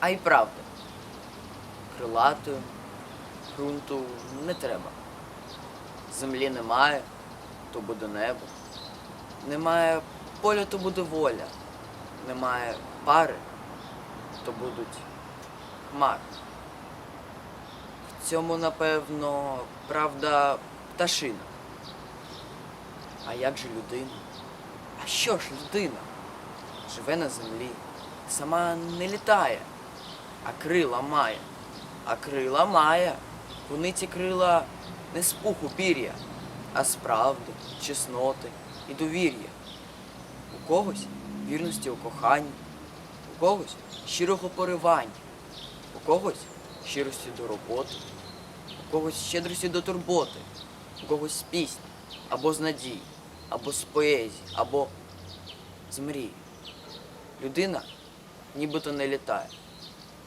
А й правда, крилатою ґрунту не треба. Землі немає, то буде небо. Немає поля, то буде воля. Немає пари, то будуть хмари. В цьому, напевно, правда пташина. А як же людина? А що ж людина? Живе на землі, сама не літає, а крила має. А крила має. Вони ці крила не з пуху пір'я, а з правди, чесноти і довір'я. У когось вірності у коханні, у когось щирого поривання, у когось щирості до роботи, у когось щедрості до турботи, у когось з пісні, або з надії, або з поезії, або з мрії. Людина нібито не літає,